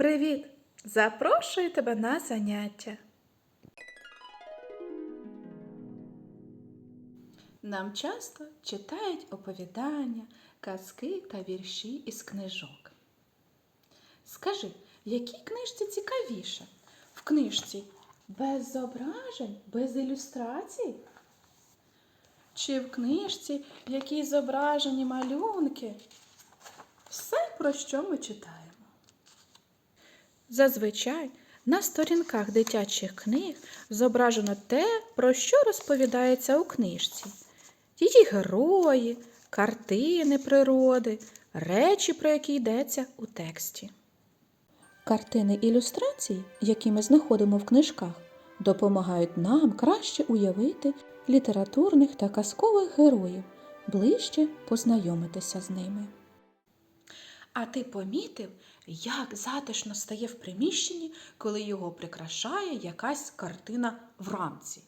Привіт! Запрошую тебе на заняття. Нам часто читають оповідання, казки та вірші із книжок. Скажи, в якій книжці цікавіше? В книжці без зображень, без ілюстрацій? Чи в книжці, в якій зображені малюнки? Все, про що ми читаємо. Зазвичай на сторінках дитячих книг зображено те, про що розповідається у книжці. Її герої, картини природи, речі, про які йдеться у тексті. Картини ілюстрацій, які ми знаходимо в книжках, допомагають нам краще уявити літературних та казкових героїв, ближче познайомитися з ними. А ти помітив, як затишно стає в приміщенні, коли його прикрашає якась картина в рамці?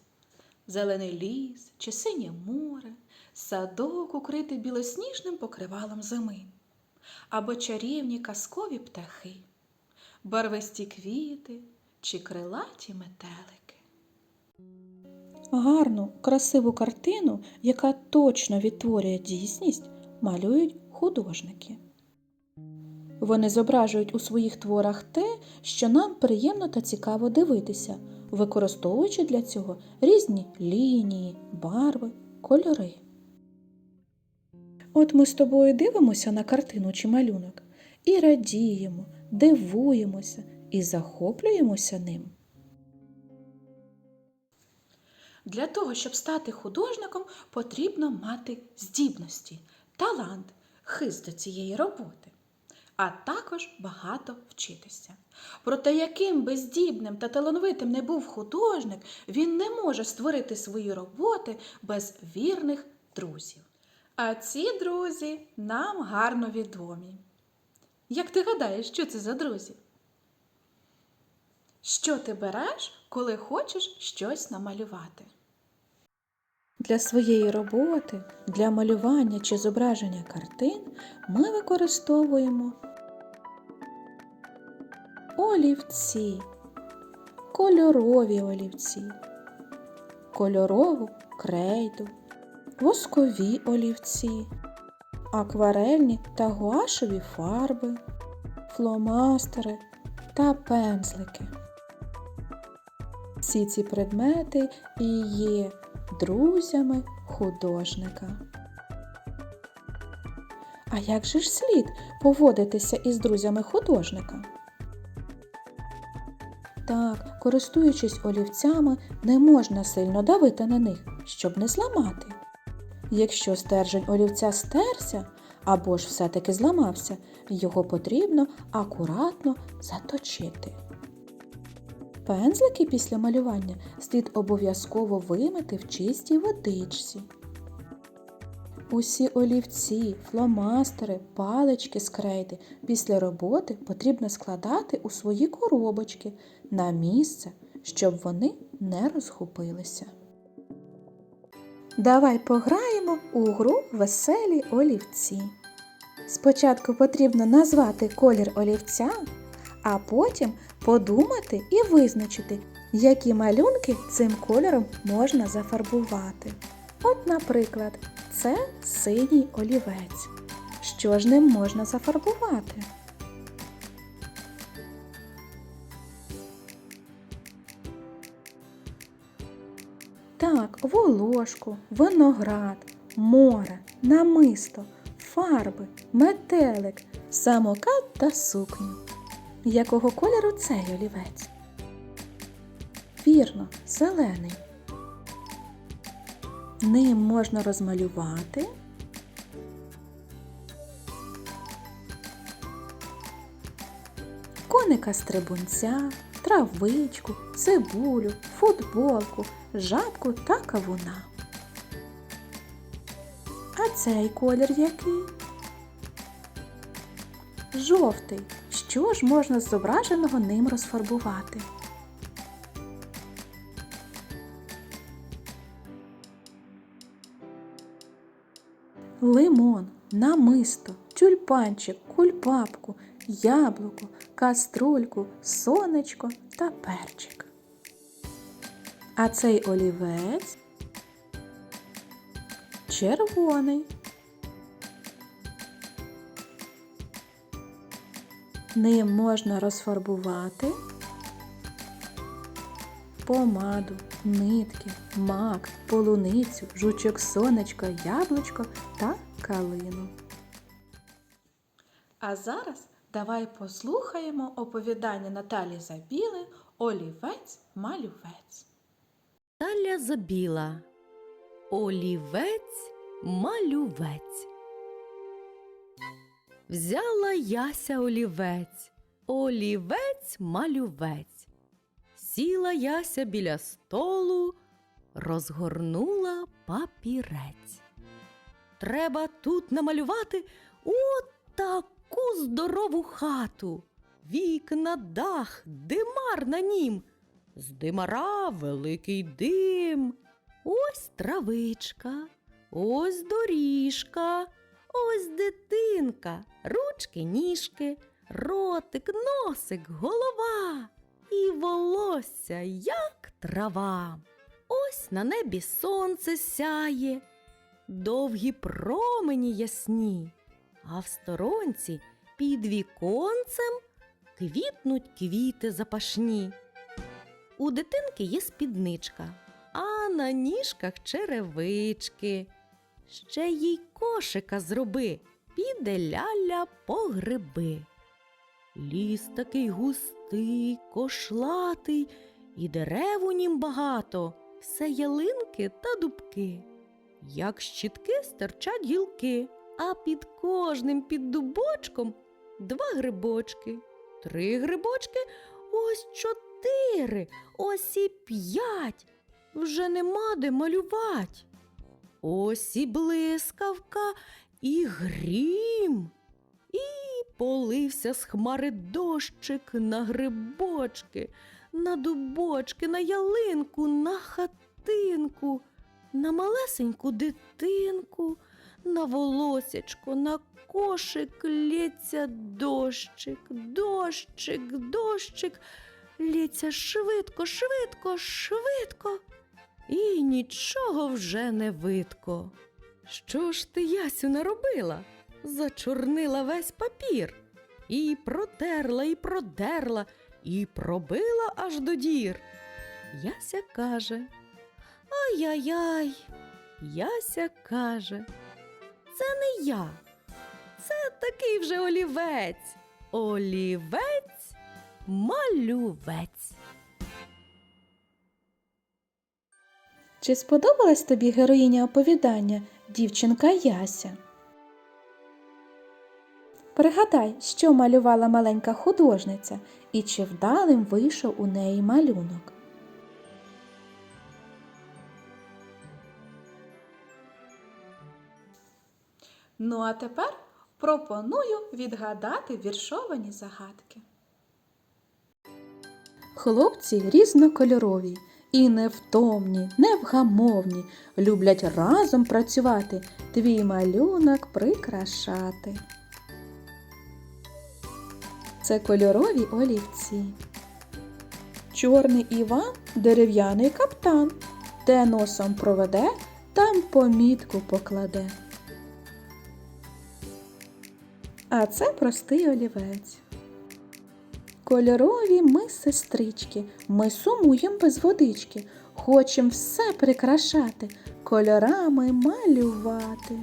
Зелений ліс чи синє море, садок укритий білосніжним покривалом зими, або чарівні казкові птахи, барвисті квіти чи крилаті метелики. Гарну, красиву картину, яка точно відтворює дійсність, малюють художники. Вони зображують у своїх творах те, що нам приємно та цікаво дивитися, використовуючи для цього різні лінії, барви, кольори. От ми з тобою дивимося на картину чи малюнок і радіємо, дивуємося і захоплюємося ним. Для того, щоб стати художником, потрібно мати здібності, талант, хист до цієї роботи, а також багато вчитися. Проте, яким би здібним та талановитим не був художник, він не може створити свої роботи без вірних друзів. А ці друзі нам гарно відомі. Як ти гадаєш, що це за друзі? Що ти береш, коли хочеш щось намалювати? Для своєї роботи, для малювання чи зображення картин ми використовуємо олівці, кольорові олівці, кольорову крейду, воскові олівці, акварельні та гуашеві фарби, фломастери та пензлики. Всі ці предмети і є друзями художника. А як же ж слід поводитися із друзями художника? Так, користуючись олівцями, не можна сильно давити на них, щоб не зламати. Якщо стержень олівця стерся або ж все-таки зламався, його потрібно акуратно заточити. Пензлики після малювання слід обов'язково вимити в чистій водичці. Усі олівці, фломастери, палички з крейди після роботи потрібно складати у свої коробочки на місце, щоб вони не розхопилися. Давай пограємо у гру веселі олівці. Спочатку потрібно назвати колір олівця, а потім подумати і визначити, які малюнки цим кольором можна зафарбувати. От, наприклад, це синій олівець. Що ж ним можна зафарбувати? Так, волошку, виноград, море, намисто, фарби, метелик, самокат та сукню. Якого кольору цей олівець? Вірно, зелений. Ним можна розмалювати коника стрибунця, травичку, цибулю, футболку, жабку та кавуна. А цей колір який? Жовтий. Що ж можна з зображеного ним розфарбувати? лимон, намисто, тюльпанчик, кульбабку, яблуко, каструльку, сонечко та перчик. А цей олівець червоний. Ним можна розфарбувати помаду, нитки, мак, полуницю, жучок сонечко, яблучко та калину. А зараз давай послухаємо оповідання Наталі Забіли Олівець-малювець. Таля забіла. Олівець малювець. Взяла яся олівець, олівець малювець. Сіла яся біля столу, розгорнула папірець. Треба тут намалювати от таку здорову хату. Вікна, дах, димар на нім. З димара великий дим. Ось травичка, ось доріжка, ось дитинка, ручки, ніжки, ротик, носик, голова і волосся, як трава. Ось на небі сонце сяє, довгі промені ясні, а в сторонці під віконцем квітнуть квіти запашні. У дитинки є спідничка, а на ніжках черевички. Ще їй кошика зроби, піде ляля по гриби. Ліс такий густий, кошлатий, і дерев у нім багато, все ялинки та дубки. Як щітки стирчать гілки, а під кожним під дубочком два грибочки, три грибочки, ось чотири, ось і п'ять. Вже нема де малювать. Ось і блискавка, і грім, і полився з хмари дощик на грибочки, на дубочки, на ялинку, на хатинку, на малесеньку дитинку, на волосячко, на кошик лється дощик, дощик, дощик, лється швидко, швидко, швидко. І нічого вже не видко. Що ж ти, Ясю, наробила? Зачорнила весь папір. І протерла, і продерла, і пробила аж до дір. Яся каже. Ай-яй-яй. Яся каже. Це не я. Це такий вже олівець. Олівець малювець. Чи сподобалась тобі героїня оповідання дівчинка Яся? Пригадай, що малювала маленька художниця і чи вдалим вийшов у неї малюнок. Ну а тепер пропоную відгадати віршовані загадки. Хлопці різнокольорові і невтомні, невгамовні, люблять разом працювати, твій малюнок прикрашати. Це кольорові олівці. Чорний Іван дерев'яний каптан, де носом проведе, там помітку покладе. А це простий олівець. Кольорові ми сестрички, ми сумуєм без водички, хочем все прикрашати, кольорами малювати.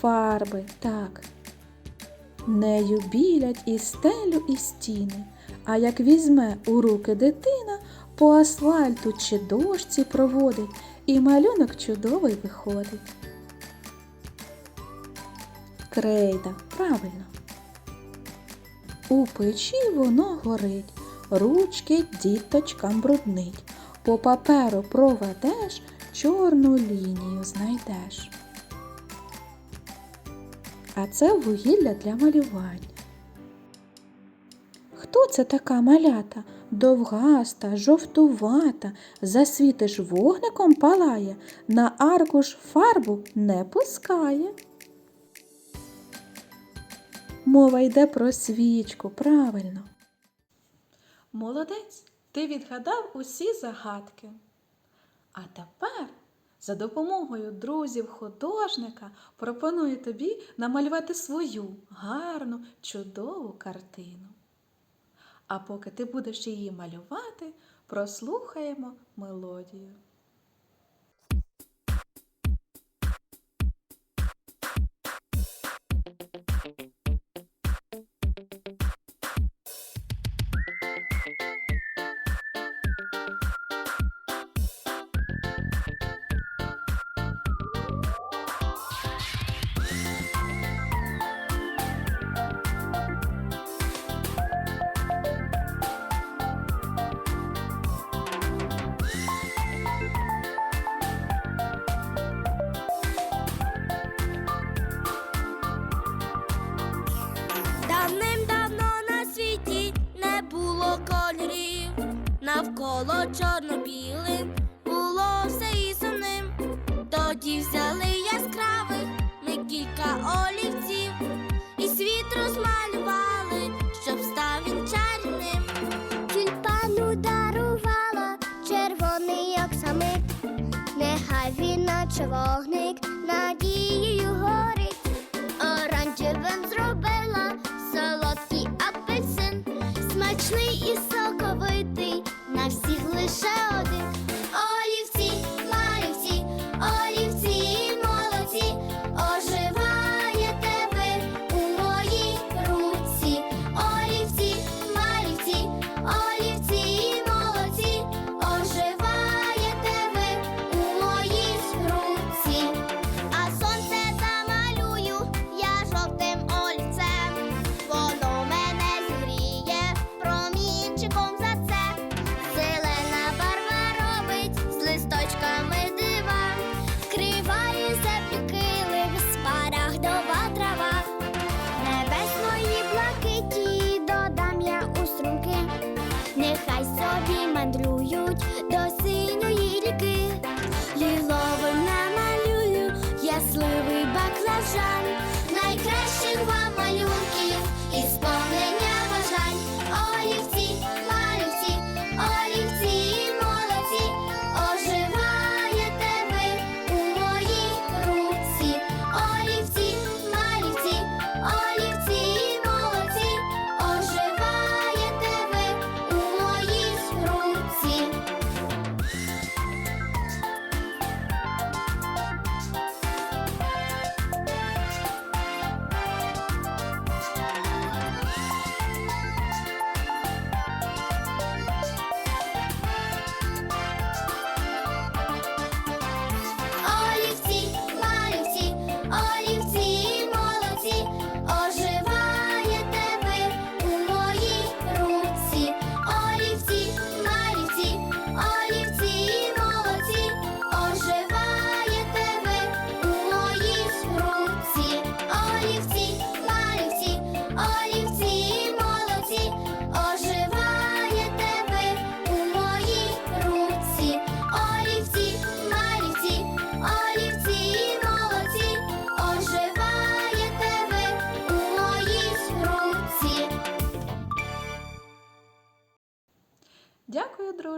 Фарби, так. Нею білять і стелю, і стіни, а як візьме у руки дитина, по асфальту чи дошці проводить, і малюнок чудовий виходить. Крейда, правильно. У печі воно горить, ручки діточкам бруднить. По паперу проведеш, чорну лінію знайдеш. А це вугілля для малювання. Хто це така малята? Довгаста, жовтувата, засвітиш вогником палає, на аркуш фарбу не пускає. Мова йде про свічку, правильно. Молодець, ти відгадав усі загадки. А тепер за допомогою друзів-художника пропоную тобі намалювати свою гарну, чудову картину. А поки ти будеш її малювати, прослухаємо мелодію. було чорно-білим, було все і сумним. Тоді взяли яскравий, ми кілька олівців, і світ розмалювали, щоб став він чарівним. Тюльпану дарувала червоний оксамит, нехай він наче вогник.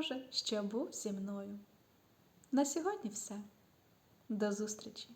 Боже, що був зі мною. На сьогодні все. До зустрічі!